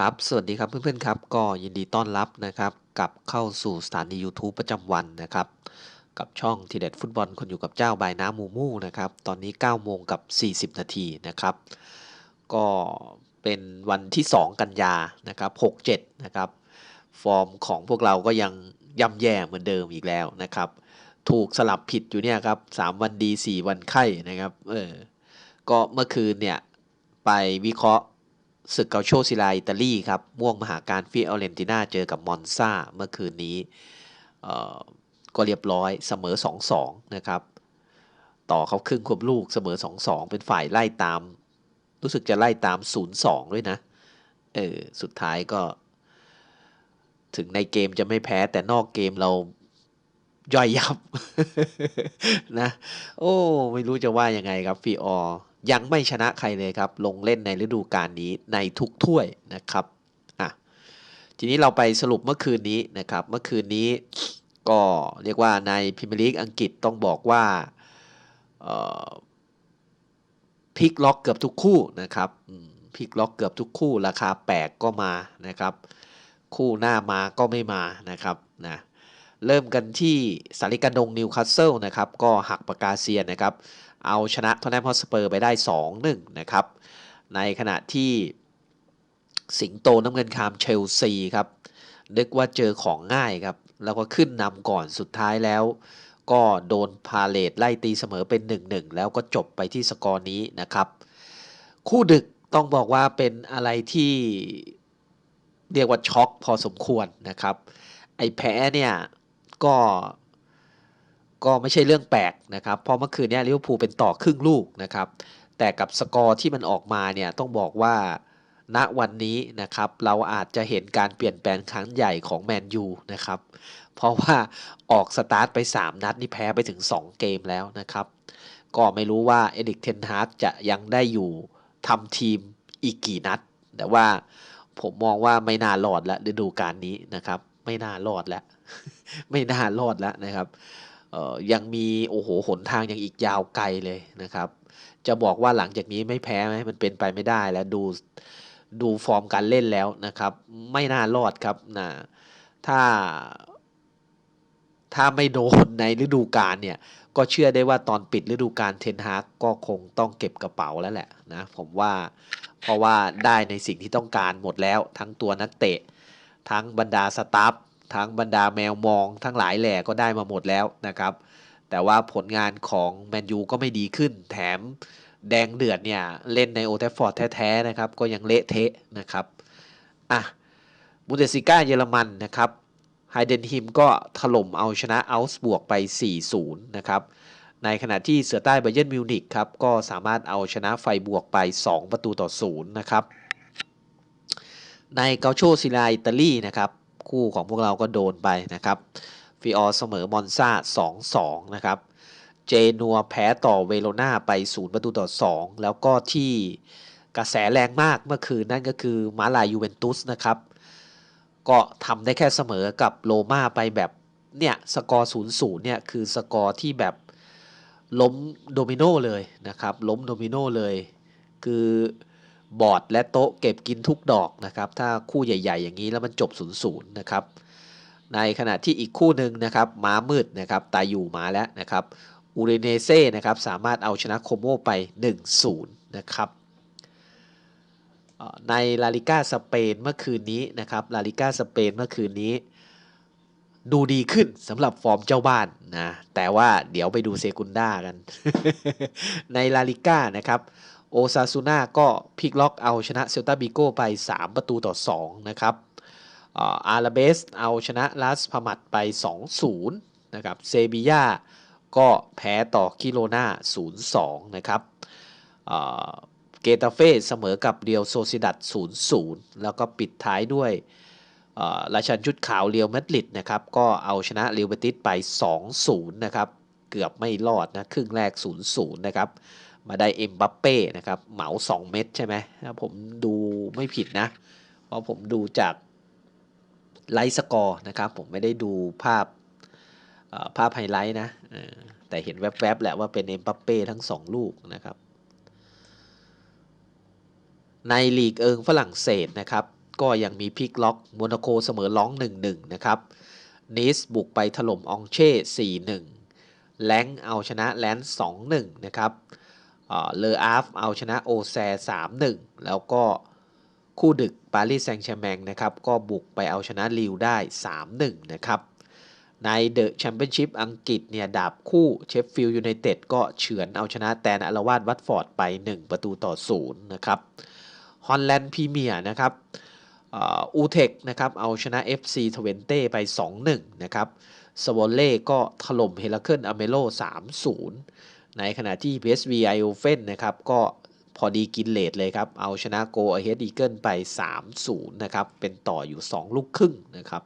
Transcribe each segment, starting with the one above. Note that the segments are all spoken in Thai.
ครับ สวัสดีครับเพื่อนๆครับ ก็ยินดีต้อนรับนะครับกลับเข้าสู่สถานี YouTube ประจำวันนะครับ กับช่องทีเด็ดฟุตบอลคนอยู่กับเจ้าบายน้ำมูมูนะครับ ตอนนี้ 9 โมงกับ 40 นาทีนะครับ ก็เป็นวันที่ 2 กันยานะครับ 67 นะครับ ฟอร์มของพวกเราก็ยังย่ำแย่เหมือนเดิมอีกแล้วนะครับ ถูกสลับผิดอยู่เนี่ยครับ 3 วันดี 4 วันไข้นะครับ เออ ก็เมื่อคืนเนี่ยไปวิเคราะห์ ศึกเกาโชซิลาอิตาลีครับม่วงมหาการฟิออเรนติน่าเจอกับมอนซาเมื่อคืนนี้ก็เรียบร้อยเสมอ 2-2 นะครับ ต่อเขาครึ่งควบลูกเสมอ 2-2 เป็นฝ่ายไล่ตาม รู้สึกจะไล่ตาม 0-2 ด้วยนะ เออ สุดท้ายก็ ถึงในเกมจะไม่แพ้แต่นอกเกมเราย่อยยับ นะ โอ้ ไม่รู้จะว่ายังไงครับฟีออ ยังไม่ชนะใครเลยครับ ลงเล่นในฤดูกาลนี้ในทุกถ้วยนะครับอะทีนี้เราไปสรุปเมื่อคืนนี้นะครับ เมื่อคืนนี้ก็เรียกว่าในพรีเมียร์ลีกอังกฤษต้องบอกว่าพลิกล็อกเกือบทุกคู่นะครับพลิกล็อกเกือบทุกคู่ ราคาแปลกก็มานะครับ คู่หน้ามาก็ไม่มานะครับนะเริ่มกันที่สาริกาดงนิวคาสเซิลนะครับ ก็หักปากกาเซียนนะครับ เอาชนะทอนแนมฮอสเปอร์ไปได้ 2-1 นะครับ ในขณะที่สิงโตน้ำเงินคามเชลซีครับนึกว่าเจอของง่ายครับ แล้วก็ขึ้นนำก่อนสุดท้ายแล้ว ก็โดนพาเลตไล่ตีเสมอเป็น 1-1 แล้วก็จบไปที่สกอร์นี้นะครับ คู่ดึกต้องบอกว่าเป็นอะไรที่เรียกว่าช็อกพอสมควรนะครับ ไอ้แพ้เนี่ยก็ ก็ไม่ใช่เรื่องแปลกนะครับ เพราะเมื่อคืนนี้ลิเวอร์พูลเป็นต่อครึ่งลูกนะครับ แต่กับสกอร์ที่มันออกมาเนี่ยต้องบอกว่าณวันนี้นะครับเราอาจจะเห็นการเปลี่ยนแปลงครั้งใหญ่ของแมนยูนะครับ เพราะว่าออกสตาร์ทไป 3 นัดนี่แพ้ไปถึง 2 เกมแล้วนะครับ ก็ไม่รู้ว่าเอดิกเทนฮาร์กจะยังได้อยู่ทำทีมอีกกี่นัด แต่ว่าผมมองว่าไม่น่ารอดแล้วฤดูกาลนี้นะครับ ไม่น่ารอดแล้ว ไม่น่ารอดแล้วนะครับ ยังมีโอ้โหหนทางยังอีกยาวไกลเลยนะครับ จะบอกว่าหลังจากนี้ไม่แพ้ไหมมันเป็นไปไม่ได้แล้วดูดูฟอร์มการเล่นแล้วนะครับ ไม่น่ารอดครับนะถ้า ถ้าไม่โดนในฤดูกาลเนี่ย ก็เชื่อได้ว่าตอนปิดฤดูกาลเทนฮากก็คงต้องเก็บกระเป๋าแล้วแหละนะผมว่าเพราะว่าได้ในสิ่งที่ต้องการหมดแล้ว ทั้งตัวนักเตะ ทั้งบรรดาสตาฟ ทั้งบรรดาแมวมองทั้งหลายแหล่ก็ได้มาหมดแล้วนะครับ แต่ว่าผลงานของแมนยูก็ไม่ดีขึ้น แถมแดงเดือดเนี่ยเล่นในโอเทฟฟอร์ดแท้ๆนะครับ ก็ยังเละเทะนะครับอะบูเดสิก้าเยอรมันนะครับไฮเดนฮิมก็ถล่มเอาชนะอัลส์บวกไป 4-0 นะครับ ในขณะที่เสือใต้ไบเยนมิวนิกครับ ก็สามารถเอาชนะไฟบวกไป 2 ประตูต่อ 0 นะครับ ในเกาโชซิลาอิตาลีนะครับ คู่ของพวกเราก็โดนไปนะครับฟิออเสมอมอนซา2-2 นะครับ เจนัวแพ้ต่อเวโรนาไป 0 ประตูต่อ 2 แล้วก็ที่กระแสแรงมากเมื่อคืนนั่นก็คือมาลายูเวนตุสนะครับ ก็ทำได้แค่เสมอกับโรม่าไปแบบเนี่ยสกอร์ 0-0 เนี่ยคือสกอร์ที่แบบล้มโดมิโนเลยนะครับ ล้มโดมิโนเลย คือ บอร์ดและโต๊ะเก็บกินทุกดอกนะครับ ถ้าคู่ใหญ่ ๆ อย่างนี้แล้วมันจบ0ูนย์นะครับ ในขณะที่อีกคู่หนึ่งนะครับม้ามืดนะครับตายอยู่มาแล้วนะครับอูเรเนเซ่นะครับสามารถเอาชนะโคโมไป 1-0 นะครับในลาลิก้าสเปนเมื่อคืนนี้นะครับลาลิก้าสเปนเมื่อคืนนี้ ดูดีขึ้นสำหรับฟอร์มเจ้าบ้านนะแต่ว่าเดี๋ยวไปดูเซกุนด้ากัน ในลาลิก้านะครับ โอซาซูน่าก็พลิกล็อกเอาชนะเซลตาบิโก้ไป 3 ประตูต่อ 2 นะครับอาราเบสเอาชนะลาสพามัดไป 2-0 นะครับ เซบียาก็แพ้ต่อคิโลนา0-2 นะครับเกตาเฟ่เสมอกับเรียวโซซิดัด0-0 แล้วก็ปิดท้ายด้วยราชันชุดขาวเรียวมาดริดนะครับ ก็เอาชนะเรียวเบติสไป 2-0 นะครับ เกือบไม่รอดนะ ครึ่งแรก 0-0 นะครับ มาได้เอ็มบัปเป้นะครับเหมา 2 เม็ดใช่ไหมถ้าผมดูไม่ผิดนะ เพราะผมดูจากไลท์สกอร์นะครับ ผมไม่ได้ดูภาพภาพไฮไลท์นะแต่เห็นแวบๆแหละว่าเป็นเอ็มบัปเป้ทั้ง 2 ลูกนะครับ ในลีกเอิงฝรั่งเศสนะครับ ก็ยังมีพิกล็อกโมนาโกเสมอล้อง 1-1 นะครับนิสบุกไปถล่มองเช่ 4-1 แลงเอาชนะแลนด์2-1 นะครับ เลออาฟเอาชนะโอแซ3-1 แล้วก็คู่ดึกปารีสแซงต์แชร์แมงนะครับก็บุกไปเอาชนะลิวได้ 3-1 นะครับ ในเดอะแชมเปี้ยนชิพอังกฤษเนี่ยดาบคู่เชฟฟิลด์ยูไนเต็ดก็เฉือนเอาชนะแตนอารวาดวัตฟอร์ดไป 1 ประตูต่อ 0 นะครับฮอลแลนด์พรีเมียร์นะครับอูเทคนะครับเอาชนะ FC ทเวนเต้ไป 2-1 นะครับสวอลเล่ก็ถล่มเฮลเคิลอเมโล3-0 ในขณะที่ PSV ไอโอเฟนนะครับก็พอดีกินเลดเลยครับ เอาชนะโกอเฮดอีเกิลไป 3-0 นะครับ เป็นต่ออยู่ 2 ลูกครึ่งนะครับ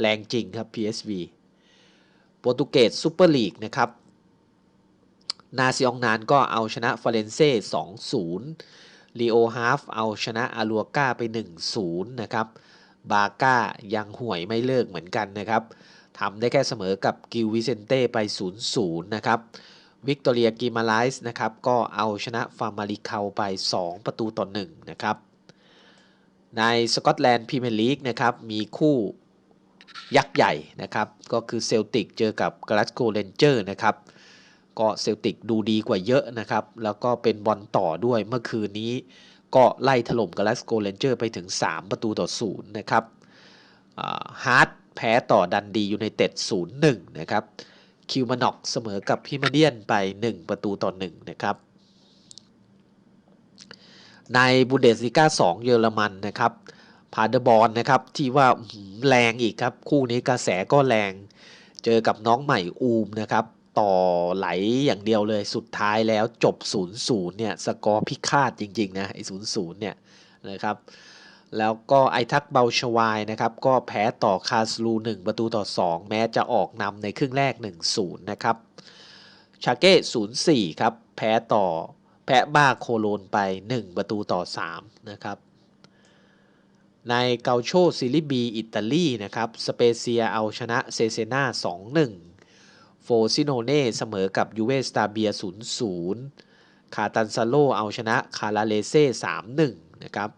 แรงจริงครับ PSV โปรตุเกสซูเปอร์ลีกนะครับ นาซิองนานก็เอาชนะฟาเรนเซ่ 2-0ลีโอฮาฟเอาชนะอาลัวก้าไป 1-0 นะครับ บาก้ายังห่วยไม่เลิกเหมือนกันนะครับทำได้แค่เสมอกับกิลวิเซนเต้ไป 0-0 นะครับ วิกตอเรียกิมาไลส์นะครับก็เอาชนะฟาร์มาริคาไป 2 ประตูต่อ1นะครับในสกอตแลนด์พรีเมียร์ลีกนะครับมีคู่ยักษ์ใหญ่นะครับก็คือเซลติกเจอกับกลาสโกเรนเจอร์นะครับก็เซลติกดูดีกว่าเยอะนะครับแล้วก็เป็นบอลต่อด้วยเมื่อคืนนี้ก็ไล่ถล่มกลาสโกเรนเจอร์ไปถึง 3 ประตูต่อ0นะครับฮาร์ดแพ้ต่อดันดียูไนเต็ด0-1นะครับ คิวมานอกเสมอกับพิมาเดียนไป 1 ประตูต่อ1นะครับในบูเดสลิก้า2 เยอรมันนะครับพาเดบอลนะครับที่ว่าแรงอีกครับ คู่นี้กระแสก็แรง เจอกับน้องใหม่อูมนะครับ ต่อไหลอย่างเดียวเลยสุดท้ายแล้วจบ 0-0 เนี่ย สกอร์พิฆาตจริง ๆ นะไอ้0-0 เนี่ยนะครับ แล้วก็ไอทักเบลชวายนะครับก็แพ้ต่อคาสลู 1 ประตูต่อ 2 แม้จะออกนำในครึ่งแรก 1-0 นะครับชาเก้0-4 ครับ แพ้ต่อแพ้บ้าโคโลนไป 1 ประตูต่อ 3 นะครับในเกาโชซิลิบีอิตาลีนะครับสเปเซียเอาชนะเซเซนา2-1 โฟซิโนเน่เสมอกับยูเวสตาเบีย0-0 คาตันซาโลเอาชนะคาราเลเซ่3-1 นะครับ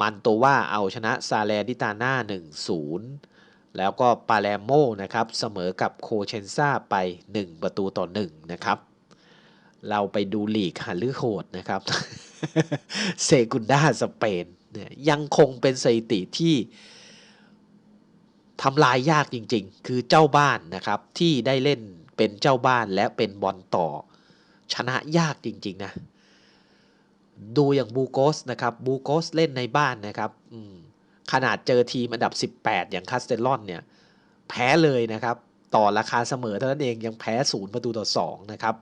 มันโตว่าเอาชนะซาแลดิตาน่า 1-0 แล้วก็ปาเลโมนะครับเสมอกับโคเชนซาไป 1 ประตูต่อ 1 นะครับ เราไปดูลีกหันลือโหดนะครับเซกุนดาสเปนเนี่ยยังคงเป็นสถิติที่ทำลายยากจริงๆ คือเจ้าบ้านนะครับที่ได้เล่นเป็นเจ้าบ้านและเป็นบอลต่อชนะยากจริง ๆ นะ ดูอย่างบูโกสนะครับบูโกสเล่นในบ้านนะครับขนาดเจอทีมอันดับ 18 อย่างคาสเตลลอนเนี่ยแพ้เลยนะครับ ต่อราคาเสมอเท่านั้นเองยังแพ้ศูนย์ประตูต่อ2นะครับ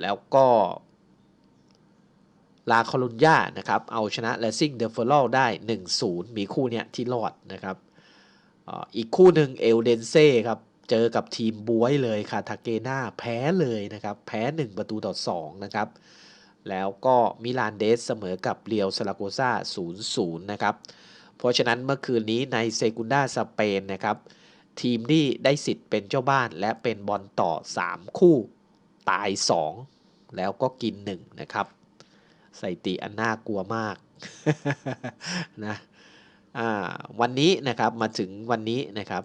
แล้วก็ลาคอลุนยานะครับ เอาชนะเลซิงเดฟเฟอร์ได้ 1-0 มีคู่เนี้ยที่รอดนะครับออีกคู่หนึ่งเอลเดนเซ่ครับ เจอกับทีมบวยเลยคาทาเกนาแพ้เลยนะครับ แพ้ 1 ประตูต่อ2นะครับ แล้วก็มิลานเดสเสมอกับเรียวซาลาโกซา0-0 นะครับ เพราะฉะนั้นเมื่อคืนนี้ในเซกุนดาสเปนนะครับ ทีมที่ได้สิทธิ์เป็นเจ้าบ้านและเป็นบอลต่อ 3 คู่ตาย 2 แล้วก็กิน 1 นะครับสถิติอันน่ากลัวมากนะวันนี้นะครับมาถึงวันนี้นะครับ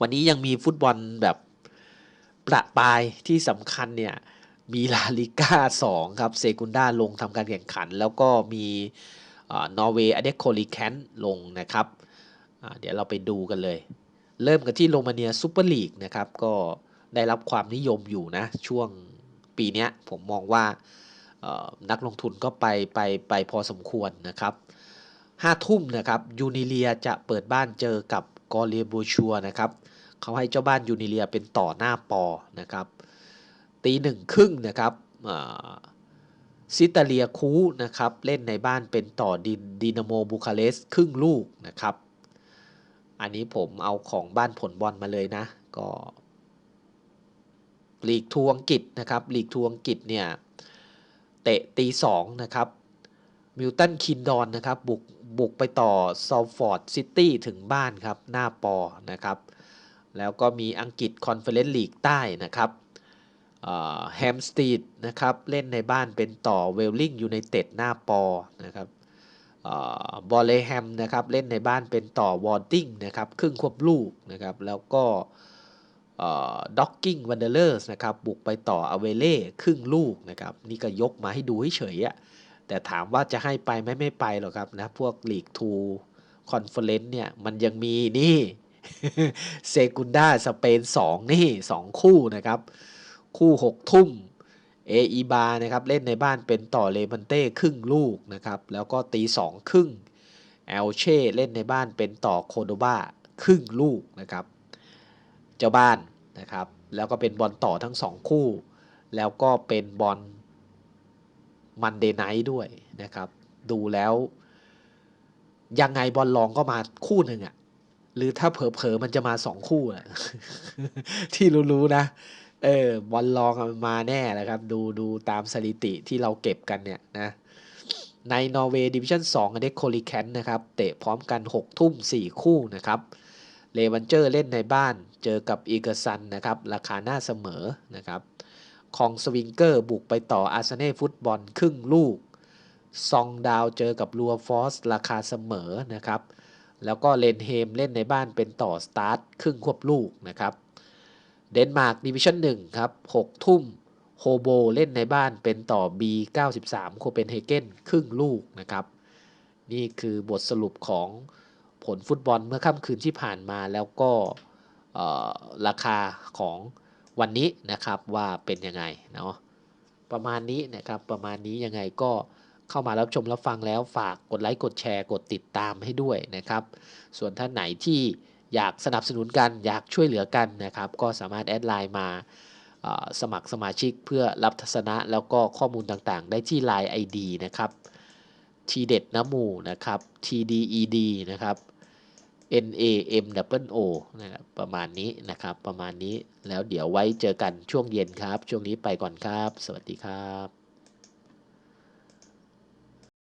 วันนี้ยังมีฟุตบอลแบบประปายที่สำคัญเนี่ย มีลาลิก้า2ครับเซกุนดาลงทำการแข่งขัน แล้วก็มีนอร์เวย์อเดคโคลิแคนลงนะครับ เดี๋ยวเราไปดูกันเลย เริ่มกันที่โรมาเนียซูเปอร์ลีกนะครับ ก็ได้รับความนิยมอยู่นะ ช่วงปีนี้ผมมองว่านักลงทุนก็ไปไปไปพอสมควรนะครับห้าทุ่มนะครับยูนิเลียจะเปิดบ้านเจอกับกอเลียบูชัวนะครับเขาให้เจ้าบ้านยูนิเลียเป็นต่อหน้าปอนะครับ ตีหนึ่งครึ่งนะครับซิตาเลียคูนะครับเล่นในบ้านเป็นต่อดินดินาโมบูคาเรสครึ่งลูกนะครับ อันนี้ผมเอาของบ้านผลบอลมาเลยนะ ก็ลีกทัวอังกฤษนะครับลีกทัวอังกฤษเนี่ย เตะตีสองนะครับมิลตันคินดอนนะครับบุกบุกไปต่อซอลฟอร์ดซิตี้ถึงบ้านครับ หน้าปอนะครับ แล้วก็มีอังกฤษคอนเฟอเรนซ์ลีกใต้นะครับ แฮมสตีดนะครับเล่นในบ้านเป็นต่อเวลลิงยูไนเต็ดหน้าปอนะครับบอลเลแฮมนะครับเล่นในบ้านเป็นต่อวอร์ติงนะครับครึ่งควบลูกนะครับแล้วก็ด็อกกิ้งวันเดอร์เลอร์สนะครับบุกไปต่ออเวเล่ครึ่งลูกนะครับนี่ก็ยกมาให้ดูเฉยอะแต่ถามว่าจะให้ไปไหมไม่ไปหรอกครับนะพวกลีกทูคอนเฟอเรนซ์เนี่ยมันยังมีนี่เซกุนดาสเปน 2 นี่ 2 คู่นะครับ คู่6ทุ่มเออีบานะครับเล่นในบ้านเป็นต่อเลมันเต้ครึ่งลูกนะครับแล้วก็ตีสองครึ่งเอลเช่เล่นในบ้านเป็นต่อโคโดบาครึ่งลูกนะครับเจ้าบ้านนะครับแล้วก็เป็นบอลต่อทั้ง2คู่ แล้วก็เป็นบอลมันเดย์ไนท์ด้วยนะครับดูแล้วยังไงบอลรองก็มาคู่หนึ่งอะหรือถ้าเผลอๆมันจะมาสองคู่อะที่รู้ๆนะ เออบอลรองมาแน่แหละครับ ดูดูตามสถิติที่เราเก็บกันเนี่ยนะ ในนอร์เวย์ดิวิชั่น2เด็กโคลิแคนนะครับ เตะพร้อมกัน 6 ทุ่ม 4 คู่นะครับเลวันเจอร์เล่นในบ้านเจอกับอีเกอร์ซันนะครับ ราคาหน้าเสมอนะครับคองสวิงเกอร์บุกไปต่ออาร์เซนอลฟุตบอลครึ่งลูก ซองดาวเจอกับลัวฟอสราคาเสมอนะครับ แล้วก็เลนเฮมเล่นในบ้านเป็นต่อสตาร์ทครึ่งควบลูกนะครับ เดนมาร์กดิวิชั่น1ครับ6ทุ่มโฮโบเล่นในบ้านเป็นต่อ B93 โคเปนเฮเกนครึ่งลูกนะครับ นี่คือบทสรุปของผลฟุตบอลเมื่อค่ำคืนที่ผ่านมาแล้วก็ราคาของวันนี้นะครับว่าเป็นยังไงเนาะประมาณนี้นะครับประมาณนี้ยังไงก็เข้ามารับชมรับฟังแล้วฝากกดไลค์กดแชร์กดติดตามให้ด้วยนะครับ ส่วนท่านไหนที่ อยากสนับสนุนกันอยากช่วยเหลือกันนะครับ ก็สามารถแอดไลน์มาสมัครสมาชิกเพื่อรับทัศนะแล้วก็ข้อมูลต่างๆ ได้ที่ Line ID นะครับทีเด็ดน้ำมูนะครับ TDED นะครับ N A M W O นะครับประมาณนี้นะครับ ประมาณนี้แล้วเดี๋ยวไว้เจอกันช่วงเย็นครับ ช่วงนี้ไปก่อนครับ สวัสดีครับ